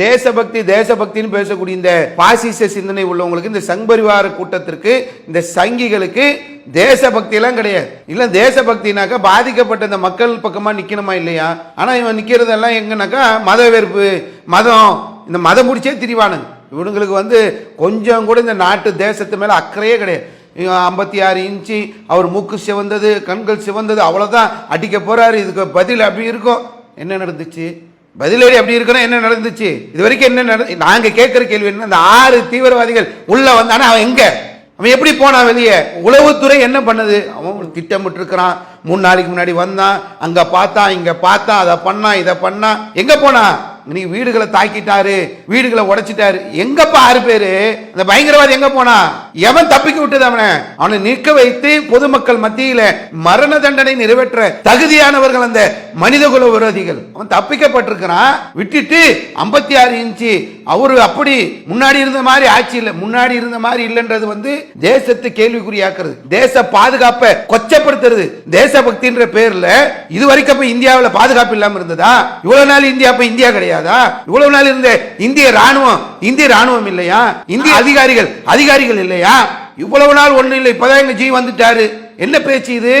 தேசபக்தி தேசபக்தின்னு பேசக்கூடிய இந்த பாசிச சிந்தனை உள்ளவங்களுக்கு இந்த சங்பரிவார கூட்டத்திற்கு இந்த சங்கிகளுக்கு தேசபக்தி எல்லாம் கிடையாது. இல்ல தேசபக்தினாக்கா பாதிக்கப்பட்ட இந்த மக்கள் பக்கமா நிக்கணுமா இல்லையா? ஆனா இவன் நிக்கிறதெல்லாம் எங்கனாக்கா மத வெறுப்பு மதம் இந்த மதம் முடிச்சே திரிவானுங்க. இவனுங்களுக்கு வந்து கொஞ்சம் கூட இந்த நாட்டு தேசத்து மேல அக்கறையே கிடையாது. ஐம்பத்தி ஆறு இன்ச்சு அவர் மூக்கு சிவந்தது கண்கள் சிவந்தது அவ்வளோதான் அடிக்க போறாரு இதுக்கு பதில் அப்படி இருக்கும். என்ன நடந்துச்சு? பதிலடி அப்படி இருக்கணும் என்ன நடந்துச்சு? இது வரைக்கும் என்ன நட நாங்கள் கேட்குற கேள்வி என்ன? அந்த ஆறு தீவிரவாதிகள் உள்ளே வந்தானே? அவன் எங்கே? அவன் எப்படி போனான் வெளியே? உளவுத்துறை என்ன பண்ணுது? அவன் திட்டமிட்டுருக்கிறான். மூணு நாளைக்கு முன்னாடி வந்தான். அங்கே பார்த்தான் இங்கே பார்த்தான் அதை பண்ணான் இதை பண்ணான். எங்கே போனான் நீ வீடுகளை தாக்கிட்டாரு வீடுகளை உடைச்சிட்டாரு. எங்கப்பா ஆறு பேரு? அந்த பயங்கரவாதி எங்க போனா? எவன் தப்பிக்க விட்டது அவனை? அவனை நிற்க வைத்து பொதுமக்கள் மத்தியில மரண தண்டனை நிறைவேற்ற தகுதியானவர்கள் அந்த மனிதகுல விரோதிகள். அவன் தப்பிக்கப்பட்டிருக்கிறான். விட்டுட்டு ஐம்பத்தி ஆறு இன்ச்சு அவரு அப்படி முன்னாடி இருந்த மாதிரி ஆட்சி இல்லை. முன்னாடி இருந்த மாதிரி இல்லைன்றது வந்து தேசத்தை கேள்விக்குறியாக்குறது. தேச பாதுகாப்பை கொச்சப்படுத்துறது. தேசபக்தின்ற பேர்ல இது வரைக்கும் இந்தியாவில் பாதுகாப்பு இல்லாம இருந்ததா? இவ்வளவு நாள் இந்தியா அப்ப இந்தியா கிடையாதா? இவ்வளவு நாள் இருந்த இந்திய ராணுவம் இந்திய ராணுவம் இல்லையா? இந்திய அதிகாரிகள் அதிகாரிகள் இல்லையா? இவ்வளவு நாள் ஒண்ணு இல்லை. இப்பதான் எங்க ஜி வந்துட்டாரு. என்ன பேச்சு இது?